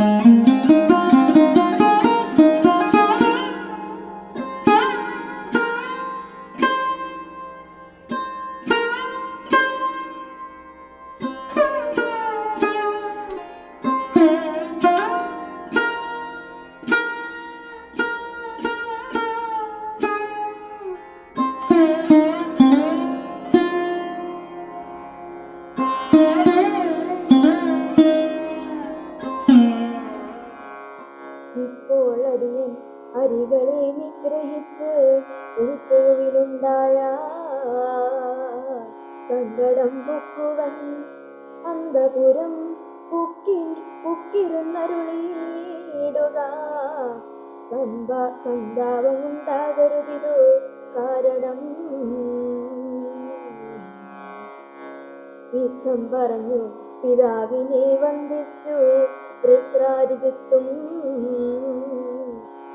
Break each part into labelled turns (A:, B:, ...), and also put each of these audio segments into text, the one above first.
A: Música അരികളെ നിഗ്രഹിച്ച് ഉൾക്കോവിലുണ്ടായ സങ്കടം പൊക്കുവൻ അന്തപുരം പൊക്കി പൊക്കിരുന്നരുളിയിടുക. സന്താ സന്താപമുണ്ടാകരുതിതു കാരണം. യുദ്ധം പറഞ്ഞു പിതാവിനെ വന്ദിച്ചു വൃത്രാരിജിത്തും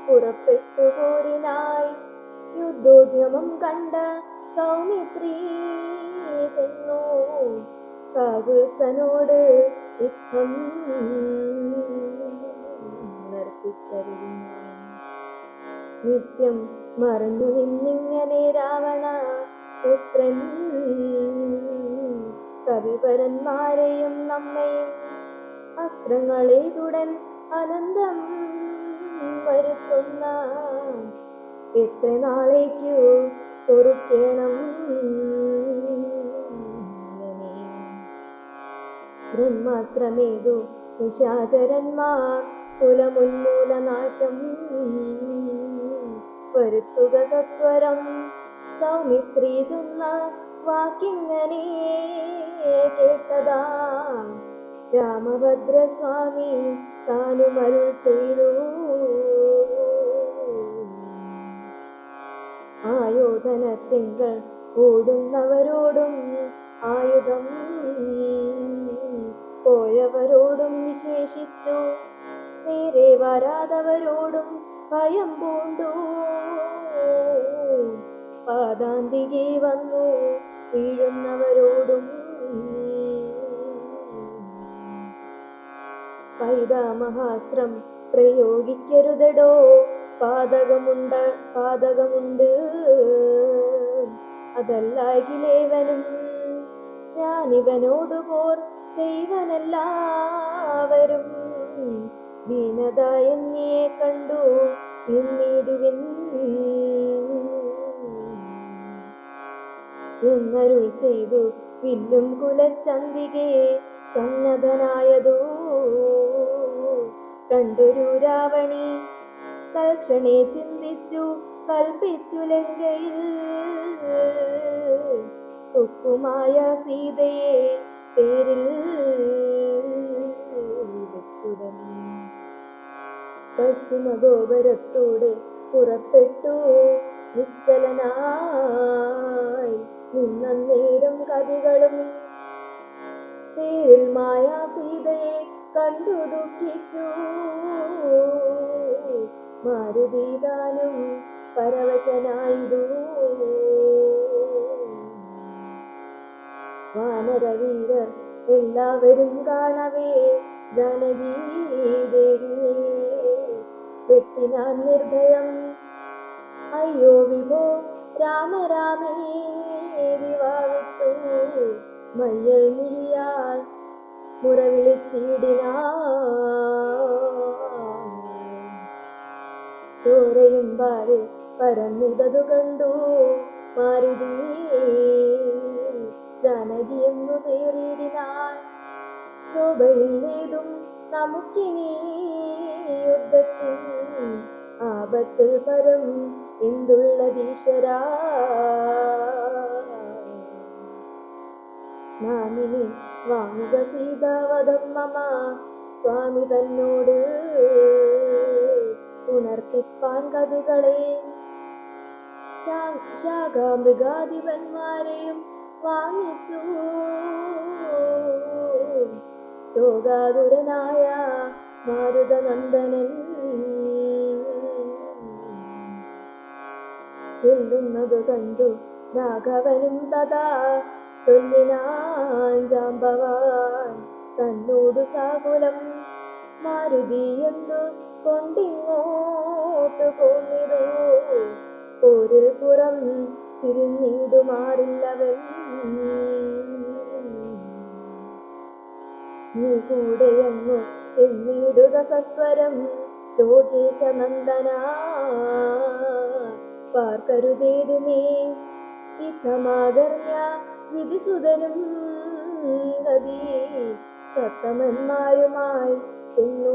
A: പുറപ്പെട്ടു പോരിനായി യുദ്ധോദ്യമം കണ്ട സൗമിത്രി ചെന്നു. കാകുൽസനോട് ഇപ്പം നിത്യം മറന്നു നിന്നിങ്ങനെ രാവണ പുത്രൻ. കവിപരന്മാരെയും നമ്മയും അസ്ത്രങ്ങളെ തുടൻ അനന്തം വരുത്തുന്ന. എത്ര നാളേക്കു പൊറുക്കണം ഇങ്ങനെ? ബ്രഹ്മാസ്ത്രമേതു നിശാചരന്മാർ കുലമുന്മൂലനാശം. വരുത്തുക സത്വരം സൗമിത്രി ചൊന്ന വാക്കിങ്ങനെ കേട്ടതാ. രാമഭദ്രസ്വാമി താനും ചെയ്തു. ആയോധനത്തിങ്കൾ ഓടുന്നവരോടും ആയുധം പോയവരോടും വിശേഷിച്ചു. നേരെ വരാതവരോടും ഭയം പൂണ്ടു. പാതാന്തികെ വന്നു വീഴുന്നവരോടും പൈതാമഹാസ്ത്രം പ്രയോഗിക്കരുതടോ. പാതകമുണ്ട് പാതകമുണ്ട്. അതല്ലാകിലേവനും ഞാനിവനോട് പോർ ചെയ്വനെല്ലാവരും ദീനത എന്നിയെ കണ്ടു നിന്നിടുവിൻ എന്നരുൾ ചെയ്തു വില്ലും കുലച്ചന്തികയെ സന്നദ്ധനായതോ. കണ്ടൊരു രാവണി തൽക്ഷണേ ചിന്തിച്ചു കൽപ്പിച്ചു ലങ്കയിൽ. ഉപ്പുമായ സീതയെ തേരിൽ പശ്ചിമഗോപുരത്തോട് പുറപ്പെട്ടു. നിശ്ചലനായി നിന്നേരം കവികളും തേരിൽ മായാ സീതയെ കണ്ടു ദുഃഖിച്ചു. മാരുതീതാനും പരവശനായിരു. വാനരവീരർ എല്ലാവരും കാണവേ ജാനകീ വെട്ടിനാൻ നിർഭയം. അയ്യോ വിഭോ രാമരാമേരിവാവിട്ടു മയ്യൽ മുറിയാൽ മുറവിളിച്ചിടിനാ. ചോരയും പാറി പരന്നിതതു കണ്ടു. മാരുതി ജാനകിയെന്നു പേരിടിനാൻ ശോഭയില്ലേതും നമുക്കിനി യുദ്ധത്തിൽ ആപത്തിൽ പരം എന്തുള്ളതീശ്വരാ നാമിനി വാങ്ങുക സീതാവതം മമ സ്വാമി തന്നോട് ഉണർത്തിപ്പാൻ കവികളെ ശാഖാമൃഗാധിപന്മാരെയും വാങ്ങിച്ചു ലോകാതുരനായ മാരുതനന്ദനൻ. ചെല്ലുന്നത് കണ്ടു രാഘവനും തഥാ തൊല്ലിനാൻ ജാമ്പവാൻ. തന്നോടു സാകുലം മാരുതി എന്തു കൊണ്ടിങ്ങോട്ട് പോന്നിതു ഒരു പുറം തിരിഞ്ഞിടുമാറില്ലവൻ നീ കൂടെയങ്ങു ചെന്നിടുക സത്വരം. ലോകേശനന്ദന. പാർക്കരുതേതു നീ ഇത്തമാകർണ്യ വിധിസുതനും. ഗതി സത്തമന്മാരുമായി ചെന്നു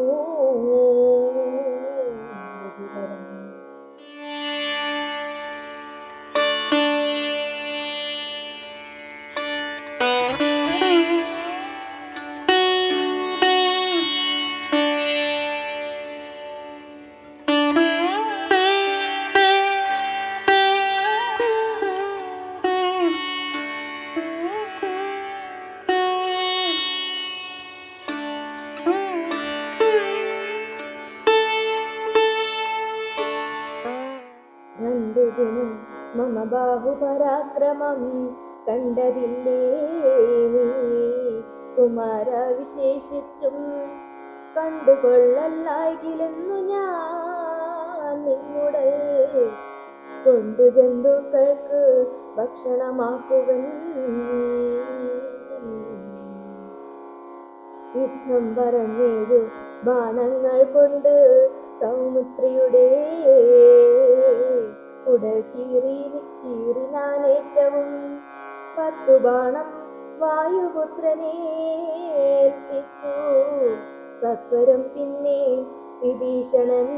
A: മമ ബാഹുപരാക്രമം കണ്ടതില്ലേ കുമാര വിശേഷിച്ചും കണ്ടുകൊള്ളല്ലായില്ലെന്നു ഞാൻ നിന്നുടൽ കൊണ്ടു ജന്തുക്കൾക്ക് ഭക്ഷണമാക്കുവൻ യുദ്ധം പറഞ്ഞേരു ബാണങ്ങൾ കൊണ്ട് സൗമിത്രിയുടെ ഉടൽ കീറി കീറിനാനേറ്റവും പത്തു ബാണം വായുപുത്രനേൽപ്പിച്ചു സത്വരം പിന്നെ വിഭീഷണൻ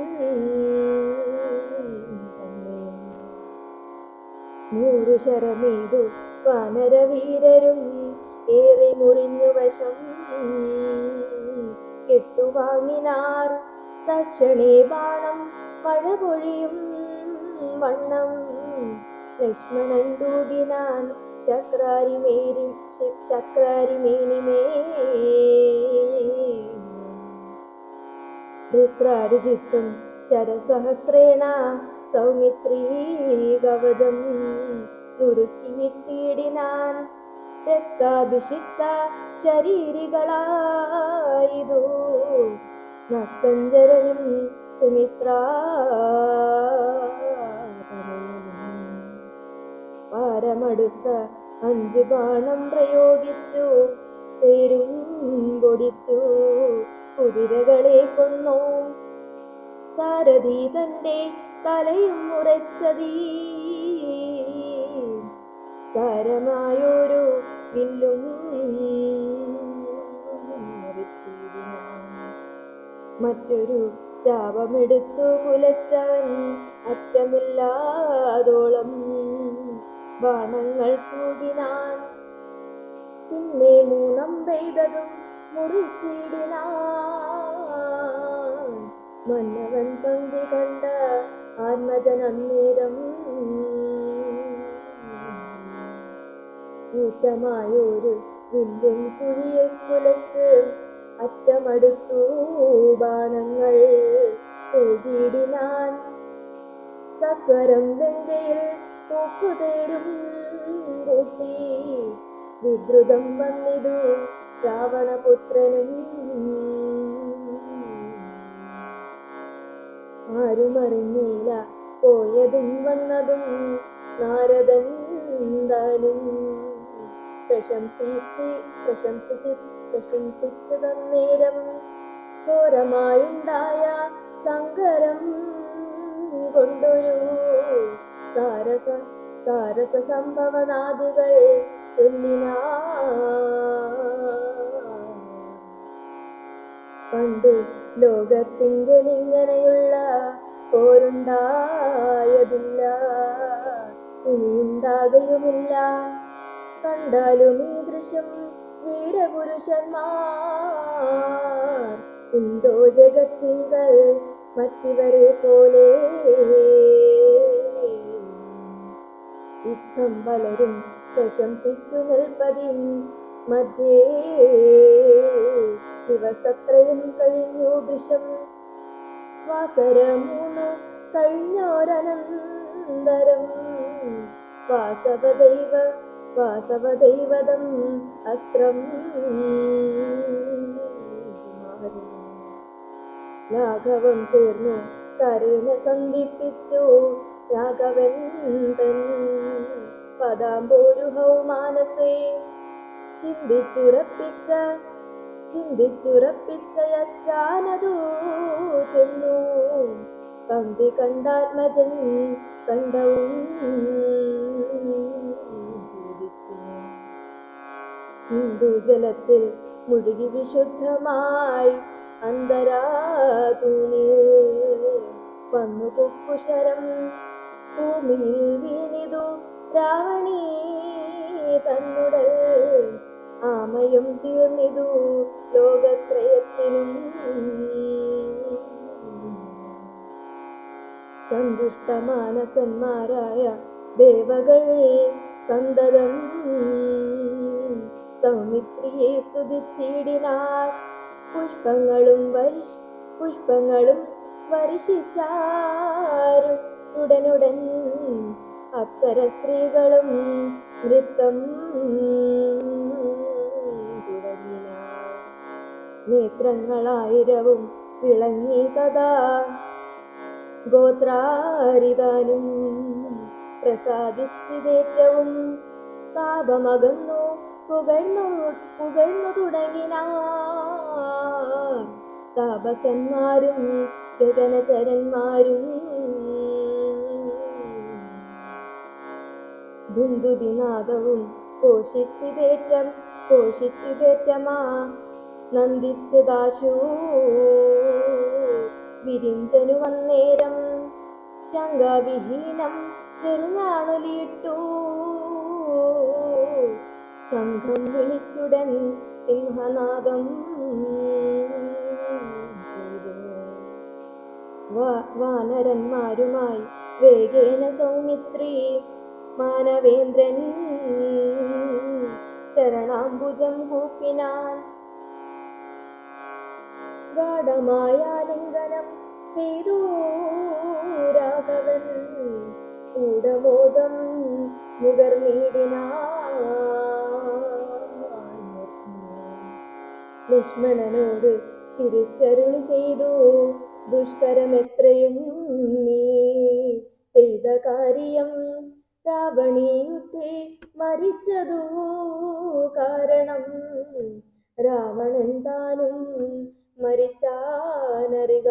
A: നൂറു ശരമേതു വാനരവീരരും ഏറെ മുറിഞ്ഞു വശം കെട്ടുവാങ്ങിനാർ. തക്ഷണേ ബാണം മഴ പൊഴിയും വണ്ണം ലക്ഷ്മണൻ തൂകിനാൻ ശക്രാരിമേരി ശക്രാരിമേനിമേ രുദ്രാരുജിത്തും ശരസഹസ്രേണ സൗമിത്രീ കവചം നുറുക്കിയിട്ടിടിനാൻ രക്താഭിഷിക്ത ശരീരികളായിതു. നത്തഞ്ചരനും സുമിത്ര പാരമടുത്ത അഞ്ചു ബാണം പ്രയോഗിച്ചു തേരും പൊടിച്ചു. കുതിരകളെ കൊന്നു. സാരഥി തന്റെ തലയും മുറച്ചതീ. സാരമായൊരു വില്ലും. മറ്റൊരു ശാപമെടുത്തു കുലച്ചാൻ അറ്റമില്ലാതോളം ബാണങ്ങൾ കൂകിനാൻ. പിന്നെ മൂന്നം പെയ്തതും മുറിച്ചിടിനാൻ. മന്നവൻ പങ്കി കണ്ട ആത്മജനന്നേരം കൂറ്റമായൊരു വില്ലും കുഴിയെ കുലച്ച് അറ്റമടുത്തു ബാണങ്ങൾ തൂകിടിനാൻ സത്വരം ഗംഗയിൽ തൂക്കുതേരും തേരും വിദ്രുതം വന്നിതു രാവണപുത്രനും. ആരുമറിഞ്ഞില്ല പോയതും വന്നതും നാരദൻ എന്താലും. പ്രശംസിച്ച് പ്രശംസിച്ച് പ്രശംസിച്ചു തന്നേരം ഘോരമായുണ്ടായ സങ്കരം കൊണ്ടൊരു താരസ താരസ സംഭവനാദികൾ ചൊല്ലിനാ. ലോകത്തിന്റെ ഇങ്ങനെയുള്ള പോരുണ്ടായതില്ല. ഇനിയുണ്ടാകുകയുമില്ല കണ്ടാലും ഈ ദൃശ്യം വീരപുരുഷന്മാർ. ഉണ്ടോ ജഗത്തിങ്കൽ മറ്റിവരെ പോലെ. യുദ്ധം പലരും പ്രശംസിച്ചു നിൽപ്പതിൻ മധ്യേ. ദിവസത്രയും കഴിഞ്ഞു ദൃശം വാസരമൂന്ന് കഴിഞ്ഞോരനന്തരം. വാസവദൈവ വാസവദൈവതം അസ്ത്രം. രാഘവം ചേർന്നു കരുണ സന്ധിപ്പിച്ചു. രാഘവൻ തൻ പദാംബോരുഹൗ മാനസേ ചിന്തിച്ചുറപ്പിച്ച ചിന്തിച്ചുറപ്പിച്ചയച്ചാനതു ചെന്നു കമ്പി കണ്ടാത്മജൻ കണ്ടവും ഹിന്ദുജലത്തിൽ മുഴുകി വിശുദ്ധമായി അന്തരാതൂണിൽ വന്നു കുക്കുശരം ഭൂമിയിൽ വീണിതു രാവണി തന്നുടൽ ആമയും തീർന്നിതു ലോകത്രയത്തിനും സന്തുഷ്ടമാനസന്മാരായ ദേവകൾ സന്തതം സൗമിത്രിയെ സ്തുതിച്ചിടിനാർ. പുഷ്പങ്ങളും പുഷ്പങ്ങളും വർഷിച്ചാരും ഉടനുടൻ അപ്സര സ്ത്രീകളും നൃത്തം തുടങ്ങിന നേത്രങ്ങളായിരവും വിളങ്ങി കഥാ ഗോത്രാരിതാനും പ്രസാദിച്ചിതേറ്റവും താപമകന്നു പുകഴ്ന്നു പുകഴ്ന്നു തുടങ്ങിന താപസന്മാരും ഗഗനചരന്മാരും ദുന്ദുബിനാദവും പോഷിച്ചിതേറ്റം പോഷിച്ചിതേറ്റമാ. നന്ദിച്ചതാശൂ വിരിഞ്ചനു വന്നേരം ശങ്കാവിഹീനം ചെറുനാണുലിട്ടു ശംഖം വിളിച്ചുടൻ സിംഹനാദം. വാനരന്മാരുമായി വേഗേന സൗമിത്രി. മാനവേന്ദ്രൻ ശരണാംബുജം കൂപ്പിനാൻ ഗാഠമായ ലിംഗനം ചെയ്തു രാഘവൻ. മുകർന്നിടിനാൻ ലക്ഷ്മണനോട് തിരിച്ചരുൾ ചെയ്തു ദുഷ്കരമെത്രയും നീ ചെയ്ത കാര്യം രാവണീയുദ്ധേ മരിച്ചതു കാരണം രാവണൻ താനും മരിച്ചാനറിക.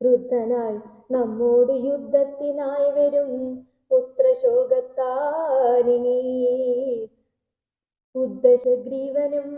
A: വൃദ്ധനായി നമ്മോട് യുദ്ധത്തിനായി വരും പുത്രശോകത്താനിനി ഉദ്ദശഗ്രീവനും